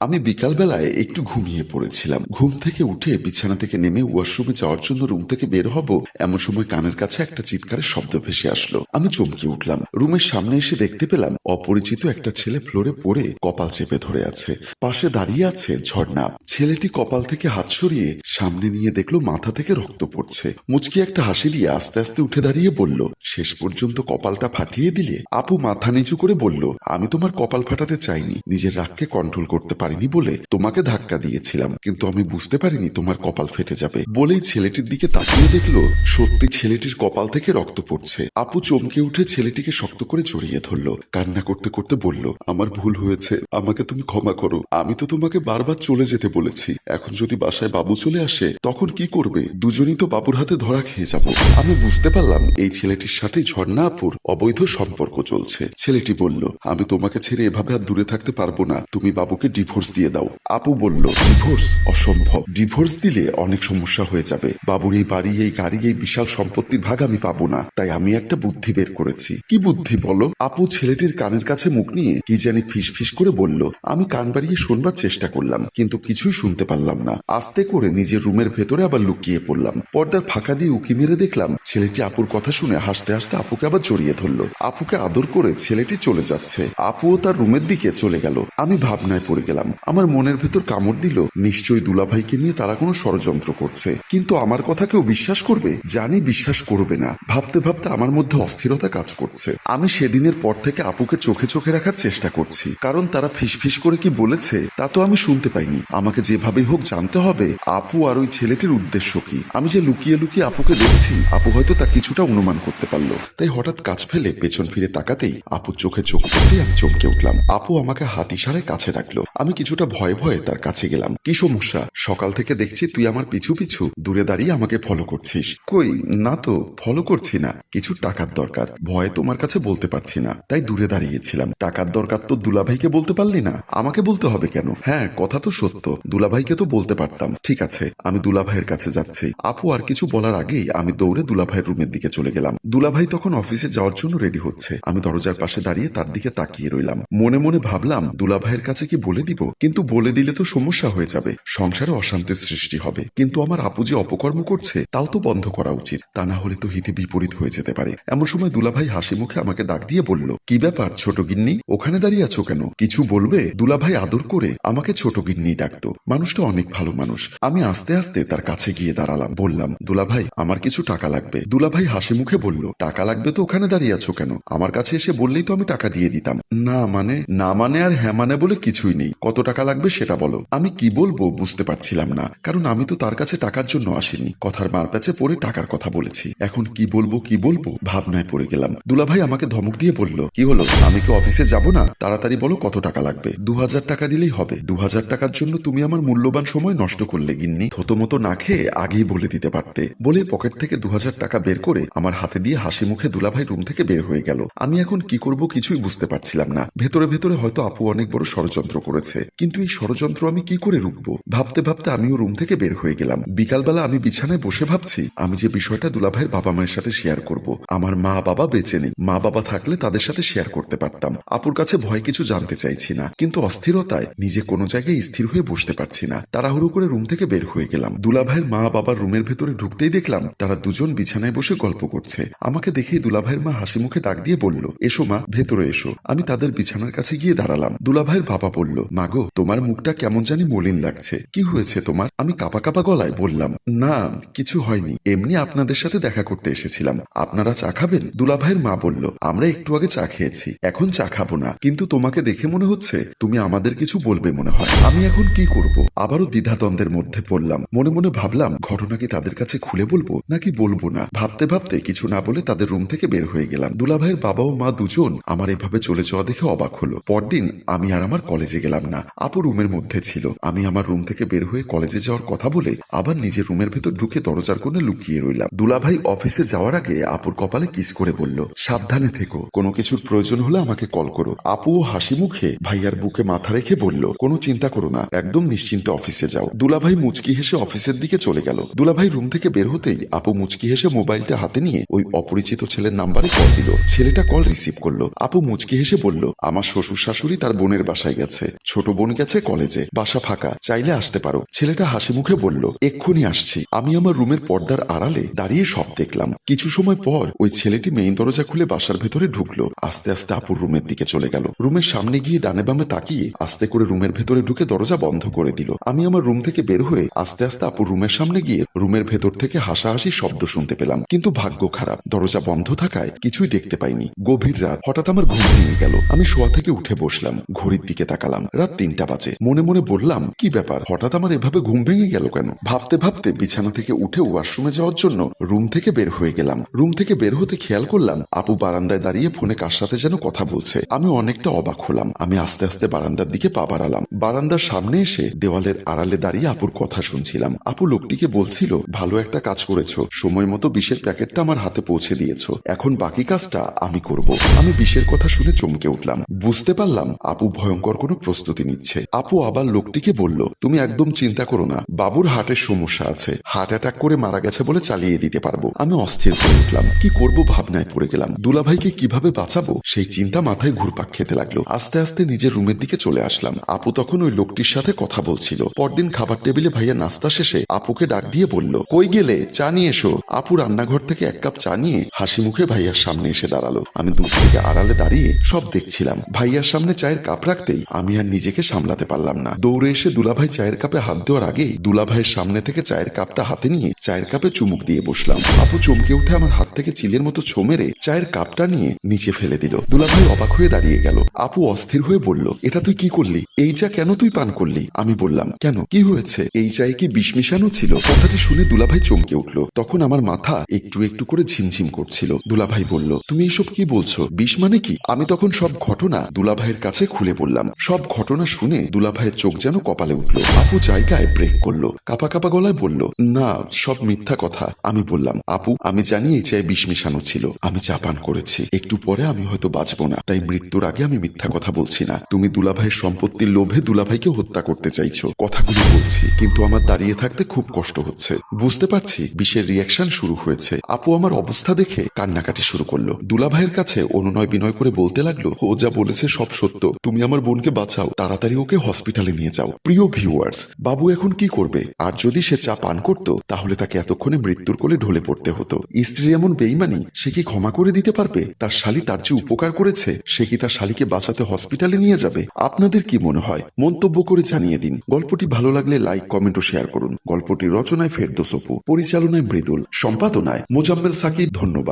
আমি বিকালবেলায় একটু ঘুমিয়ে পড়েছিলাম। ঘুম থেকে উঠে বিছানা থেকে নেমে ওয়াশরুমে যাওয়ার জন্য রুম থেকে বের হব, এমন সময় কানের কাছে একটা চিৎকারের শব্দ ভেসে আসলো। আমি চমকে উঠলাম। রুমের সামনে এসে দেখতে পেলাম, অপরিচিত একটা ছেলে ফ্লোরে পড়ে কপাল চেপে ধরে আছে। পাশে দাঁড়িয়ে আছে ঝর্ণা। ছেলেটি কপাল থেকে হাত সরিয়ে সামনে নিয়ে দেখল মাথা থেকে রক্ত পড়ছে। মুচকি একটা হাসি দিয়ে আস্তে আস্তে উঠে দাঁড়িয়ে বলল, শেষ পর্যন্ত কপালটা ফাটিয়ে দিলে? আপু মাথা নিচু করে বলল, আমি তোমার কপাল ফাটাতে চাইনি। নিজের রাগকে কন্ট্রোল করতে পারিনি বলে তোমাকে ধাক্কা দিয়েছিলাম। কিন্তু আমি বুঝতে পারিনি তোমার কপাল ফেটে যাবে বলেই ছেলেটির দিকে তাকিয়ে দেখল, সত্যি ছেলেটির কপাল থেকে রক্ত পড়ছে। আপু চমকে উঠে ছেলেটিকে শক্ত করে জড়িয়ে ধরলো, কান্না করতে করতে বলল, আমার ভুল হয়েছে, আমাকে তুমি ক্ষমা করো। আমি তো তোমাকে বারবার চলে যেতে বলেছি। এখন যদি বাসায় বাবু চলে আসে, তখন কি করবে? দুজনই তো বাবুর হাতে ধরা খেয়ে যাব। আমি বুঝতে পারলাম, এই ছেলেটির সাথে ঝর্ণা আপুর অবৈধ সম্পর্ক চলছে। ছেলেটি বলল, আমি তোমাকে ছেড়ে এভাবে আর দূরে থাকতে পারব না। তুমি বাবুকে ডিভোর্স দিয়ে দাও। আপু বলল ডিভোর্স অসম্ভব। ডিভোর্স দিলে অনেক সমস্যা হয়ে যাবে। বাবুর এই বাড়ি, এই গাড়ি, এই বিশাল সম্পত্তির ভাগ আমি পাবো না। তাই আমি একটা বুদ্ধি বের করেছি। কি বুদ্ধি বলো? আপু ছেলেটির কানের কাছে মুখ নিয়ে কি জানি ফিস ফিস করে বলল, আমি কান বাড়িয়ে শুনবার চেষ্টা করলাম, কিন্তু কিছুই শুনতে পারলাম না। আস্তে করে নিজের রুমের ভেতরে আবার লুকিয়ে পড়লাম। পর্দার ফাঁকা দিয়ে উকি মেরে দেখলাম, ছেলেটি আপুর কথা শুনে হাসতে হাসতে আপুকে আবার জড়িয়ে ধরলো। আপুকে আদর করে ছেলেটি চলে যাচ্ছে। আপুও তার রুমের দিকে চলে গেল। আমি ভাবনায় পড়ে গেলাম আমার মনের ভেতর কামড় দিল। নিশ্চয়ই দুলাভাইকে নিয়ে তারা কোনো ষড়যন্ত্র করছে। কিন্তু আমার কথা কেউ বিশ্বাস করবে? জানি বিশ্বাস করবে না। ভাবতে ভাবতে আমার মধ্যে অস্থিরতা কাজ করছে। আমি সেদিনের পর থেকে আপুকে চোখে চোখে রাখার চেষ্টা করছি। কারণ তারা ফিসফিস করে কি বলেছে, তা তো আমি শুনতে পাইনি। আমাকে যেভাবেই হোক জানতে হবে, আপু আর ওই ছেলেটির উদ্দেশ্য কি? আমি যে লুকিয়ে লুকিয়ে আপুকে দেখছি, আপু হয়তো তা কিছুটা অনুমান করতে পারল। তাই হঠাৎ কাজ ফেলে পেছন ফিরে তাকাতেই আপুর চোখে চোখ পড়তেই আমি চমকে উঠলাম। আপু আমাকে হাত ইশারায় কাছে রাখল। আমি কিছুটা ভয়ে ভয়ে তার কাছে গেলাম। কি সমস্যা? সকাল থেকে দেখছি তুই আমার পিছু পিছু। দূরে দাঁড়িয়ে আমাকে ফলো করছিস। কই? না তো ফলো করছি না। কিছু টাকার দরকার। ভয়ে তোমার কাছে বলতে পারছি না। তাই দূরে দাঁড়িয়েছিলাম। টাকার দরকার তো দুলাভাইকে বলতে পারলি না? আমাকে বলতে হবে কেন? হ্যাঁ কথা তো সত্য। দুলাভাইকে তো বলতে পারতাম। ঠিক আছে, আমি দুলাভাইয়ের কাছে যাচ্ছি। আপু, আর কিছু বলার আগেই আমি দৌড়ে দুলাভাইয়ের রুমের দিকে চলে গেলাম। দুলাভাই তখন অফিসে যাওয়ার জন্য রেডি হচ্ছে। আমি দরজার পাশে দাঁড়িয়ে তার দিকে তাকিয়ে রইলাম। মনে মনে ভাবলাম, দুলাভাইয়ের কাছে কি বলে দিব? কিন্তু বলে দিলে তো সমস্যা হয়ে যাবে। সংসারে অশান্তির সৃষ্টি হবে। কিন্তু আমার আপু যে অপকর্ম করছে, তাও তো বন্ধ করা উচিত। তা না হলে তো হিতে বিপরীত হয়ে যেতে পারে। এমন সময় দুলাভাই হাসি মুখে আমাকে ডাক দিয়ে বলল, কি ব্যাপার ছোট গিন্নি? ওখানে দাঁড়িয়ে আছো কেন? কিছু বলবে? দুলাভাই আদর করে আমাকে ছোট গিন্নি ডাকতো। মানুষটা অনেক ভালো মানুষ। আমি আস্তে আস্তে তার কাছে গিয়ে দাঁড়ালাম। বললাম, দুলাভাই, আমার কিছু টাকা লাগবে। দুলাভাই হাসি মুখে বলল, টাকা লাগবে তো ওখানে দাঁড়িয়ে আছো কেন? আমার কাছে এসে বললেই তো আমি টাকা দিয়ে দিতাম। না মানে? না মানে আর হ্যাঁ মানে বলে কিছুই নেই। কত টাকা লাগবে সেটা বলো। আমি কি বলব বুঝতে পারছিলাম না, কারণ আমি তো তার কাছে টাকার জন্য আসিনি। কথার মারপ্যাচে পড়ে টাকার কথা বলেছি। এখন কি বলব কি বলব? ভাবনায় পড়ে গেলাম। দুলাভাই আমাকে ধমক দিয়ে বলল, কি হলো? আমি কি অফিসে যাব না? তাড়াতাড়ি বলো কত টাকা লাগবে। দু হাজার টাকা দিলেই হবে। দু হাজার টাকার জন্য তুমি আমার মূল্যবান সময় নষ্ট করলে গিন্নি। থতো মতো না খেয়ে আগেই বলে দিতে পারতে। বলে পকেট থেকে দু হাজার টাকা বের করে আমার হাতে দিয়ে হাসি মুখে দুলাভাই রুম থেকে বের হয়ে গেল। আমি এখন কি করব কিছুই বুঝতে পারছিলাম না। ভেতরে ভেতরে হয়তো আপু অনেক বড় ষড়যন্ত্র করেছে। কিন্তু এই ষড়যন্ত্র আমি কি করে রুখবো? ভাবতে ভাবতে আমিও রুম থেকে বের হয়ে গেলাম। বিকালবেলা আমি বিছানায় বসে ভাবছি, আমি যে বিষয়টা দুলাভাইয়ের বাবা মায়ের সাথে শেয়ার করব, আমার মা বাবা বেঁচে নেই। মা বাবা থাকলে তাদের সাথে শেয়ার করতে পারতাম। আপুর কাছে ভয় কিছু জানতে চাইছি না। কিন্তু অস্থিরতায় নিজে কোনো জায়গায় স্থির হয়ে বসতে পারছি না। তাড়াহুড়ো করে রুম থেকে বের হয়ে গেলাম। দুলাভাইয়ের মা বাবার রুমের ভেতরে ঢুকতেই দেখলাম, তারা দুজন বিছানায় বসে গল্প করছে। আমাকে দেখেই দুলাভাইয়ের মা হাসি মুখে ডাক দিয়ে বলল, এসো মা, ভেতরে এসো। আমি তাদের বিছানার কাছে গিয়ে দাঁড়ালাম। দুলাভাইয়ের বাবা বলল মাগো তোমার মুখটা কেমন জানি মলিন লাগছে। কি হয়েছে তোমার? আমি কাপা কাপা গলায় বললাম, না, কিছু হয়নি। এমনি আপনাদের সাথে দেখা করতে এসেছিলাম। আপনারা চা খাবেন? দুলাভাইয়ের মা বলল, আমরা একটু আগে চা খেয়েছি। এখন চা খাব না। কিন্তু তোমাকে দেখে মনে হচ্ছে, তুমি আমাদের কিছু বলবে মনে হয়। আমি এখন কি করব? আবারও দ্বিধাদ্বন্দ্বের মধ্যে পড়লাম। মনে মনে ভাবলাম, ঘটনা কি তাদের কাছে খুলে বলব? নাকি বলব না? ভাবতে ভাবতে কিছু না বলে তাদের রুম থেকে বের হয়ে গেলাম। দুলাভাইয়ের বাবা ও মা দুজন আমার এভাবে চলে যাওয়া দেখে অবাক হলো। পরদিন আমি আর আমার কলেজে গেলাম না। আপু রুমের মধ্যে ছিল। আমি আমার রুম থেকে বের হয়ে কলেজে যাওয়ার কথা বলে আবার নিজের রুমের ভেতর ঢুকে দরজার কোণে লুকিয়ে রইলাম। দুলাভাই অফিসে যাওয়ার আগে আপুর কপালে কিস করে বলল, সাবধানে থেকো, কোনো কিছুর প্রয়োজন হলে আমাকে কল করো। আপুও হাসি মুখে ভাইয়ার বুকে মাথা রেখে বলল, কোনো চিন্তা করো না, একদম নিশ্চিন্তে অফিসে যাও। দুলাভাই মুচকি হেসে অফিসের দিকে চলে গেল। দুলাভাই রুম থেকে বের হতেই আপু মুচকি হেসে মোবাইলটা হাতে নিয়ে ওই অপরিচিত ছেলের নাম্বারে কল দিল। ছেলেটা কল রিসিভ করল। আপু মুচকি হেসে বলল, আমার শ্বশুর শাশুড়ি তার বোনের বাসায় গেছে। ছোট বোন গেছে কলেজে, বাসা ফাঁকা, চাইলে আসতে পারো। ছেলেটা হাসি মুখে বলল, এক্ষুনি আসছি। আমি আমার রুমের পর্দার আড়ালে দাঁড়িয়ে সব দেখলাম। কিছু সময় পর ওই ছেলেটি মেইন দরজা খুলে বাসার ভেতরে ঢুকলো। আস্তে আস্তে আপুর রুমের দিকে চলে গেল। রুমের সামনে গিয়ে ডানে বামে তাকিয়ে আস্তে করে রুমের ভেতরে ঢুকে দরজা বন্ধ করে দিল। আমি আমার রুম থেকে বের হয়ে আস্তে আস্তে আপুর রুমের সামনে গিয়ে রুমের ভেতর থেকে হাসাহাসি শব্দ শুনতে পেলাম। কিন্তু ভাগ্য খারাপ। দরজা বন্ধ থাকায় কিছুই দেখতে পাইনি। গভীর রাত। হঠাৎ আমার ঘুম ভেঙে গেল। আমি শোয়া থেকে উঠে বসলাম। ঘড়ির দিকে তাকালাম। রাত তিনটা বাজে। মনে মনে বললাম, কি ব্যাপার? হঠাৎ আমার এভাবে ঘুম ভেঙে গেল কেন? ভাবতে ভাবতে বিছানা থেকে উঠে ওয়াশরুমে যাওয়ার জন্য রুম থেকে বের হয়ে গেলাম। রুম থেকে বের হতে খেয়াল করলাম, আপু বারান্দায় দাঁড়িয়ে ফোনে কার সাথে যেন কথা বলছে। আমি অনেকটা অবাক হলাম। আমি আস্তে আস্তে বারান্দার দিকে পা বাড়ালাম। বারান্দার সামনে এসে দেওয়ালের আড়ালে দাঁড়িয়ে আপুর কথা শুনছিলাম। আপু লোকটিকে বলছিল, ভালো একটা কাজ করেছ। সময় মতো বিষের প্যাকেটটা আমার হাতে পৌঁছে দিয়েছ। এখন বাকি কাজটা আমি করব। আমি বিষের কথা শুনে চমকে উঠলাম। বুঝতে পারলাম, আপু ভয়ঙ্কর কোনো প্রস্তুতি নিচ্ছে। আপু আবার লোকটিকে বলল, তুমি একদম চিন্তা করো না, বাবুর হার্টের সমস্যা আছে। হার্ট অ্যাটাক করে মারা গেছে বলে চালিয়ে দিতে পারব। আমি অস্থির হয়ে উঠলাম। কি করব ভাবনায় পড়ে গেলাম। দুলাভাইকে কীভাবে বাঁচাবো? সেই চিন্তা মাথায় ঘুরপাক খেতে লাগল। আস্তে আস্তে নিজের রুমের দিকে চলে আসলাম। আপু তখন ওই লোকটির সাথে কথা বলছিল। পরদিন খাবার টেবিলে ভাইয়া নাস্তা শেষে আপুকে ডাক দিয়ে বলল, কই গেলে? চা নিয়ে এসো। আপু রান্নাঘর থেকে এক কাপ চা নিয়ে হাসি মুখে ভাইয়ার সামনে এসে দাঁড়াল। আমি দূর থেকে আড়ালে দাঁড়িয়ে সব দেখছিলাম। ভাইয়ার সামনে চায়ের কাপ রাখতেই আমি আর নিজেকে সামলাতে পারলাম না। দৌড়ে এসে দুলাভাই চায়ের কাপে হাত দেওয়ার আগেই দুলাভাইয়ের সামনে থেকে চায়ের কাপটা হাতে নিয়ে চায়ের কাপে চুমুক দিয়ে বসলাম। আপু চমকে উঠে আমার হাত থেকে চিলের মতো ছো চায়ের কাপটা নিয়ে নিচে ফেলে দিল। দুলাভাই অবাক হয়ে দাঁড়িয়ে গেল। আপু অস্থির হয়ে বলল, এটা তুই কি করলি? এই চা কেন তুই পান করলি? আমি বললাম, কেন? কি হয়েছে? এই চায়ে কি বিষ মিশানো ছিল? কথাটি শুনে দুলাভাই চমকে উঠল। তখন আমার মাথা একটু একটু করে ঝিমঝিম করছিল। দুলাভাই বলল, তুমি এসব কি বলছো? বিষ মানে কি? আমি তখন সব ঘটনা দুলাভাইয়ের কাছে খুলে বললাম। সব ঘটনা শুনে দুলাভাইয়ের চোখ যেন কপালে উঠল। আপু জায়গায় ব্রেক করল, কাপা কাপা গলায় বলল, না, সব মিথ্যা কথা। আমি বললাম, আপু, আমি জানি এই চায়ে বিষ মিশানো ছিল। আমি চা পান করেছি। একটু পরে আমি হয়তো বাঁচবো না। তাই মৃত্যুর আগে আমি মিথ্যা কথা বলছি না। তুমি দুলাভাইয়ের সম্পত্তির লোভে দুলাভাইকে হত্যা করতে চাইছো। কথাগুলো বলছি, কিন্তু আমার দাঁড়িয়ে থাকতে খুব কষ্ট হচ্ছে। বুঝতে পারছি, বিষের রিয়াকশন শুরু হয়েছে। আপু আমার অবস্থা দেখে কান্নাকাটি শুরু করল। দুলাভাইয়ের কাছে অনুনয় বিনয় করে বলতে লাগল, ও যা বলেছে সব সত্য। তুমি আমার বোনকে বাঁচাও তাড়াতাড়ি ওকে হসপিটালে নিয়ে যাও। প্রিয় ভিউয়ার্স বাবু এখন কি করবে? আর যদি সে চা পান করত, তাহলে তাকে এতক্ষণে মৃত্যুর কোলে ঢলে পড়তে হতো। স্ত্রী এমন বেইমানি, সে কি ক্ষমা করে দিতে পারবে? তার শালি তার যে উপকার করেছে, সে কি তার শালিকে বাঁচাতে হসপিটালে নিয়ে যাবে? আপনাদের কি মনে হয়? মন্তব্য করে জানিয়ে দিন। গল্পটি ভালো লাগলে লাইক কমেন্ট ও শেয়ার করুন। গল্পটি রচনায় ফেরদোসপু পরিচালনায় মৃদুল, সম্পাদনায় মোজাম্মেল সাকিব। ধন্যবাদ।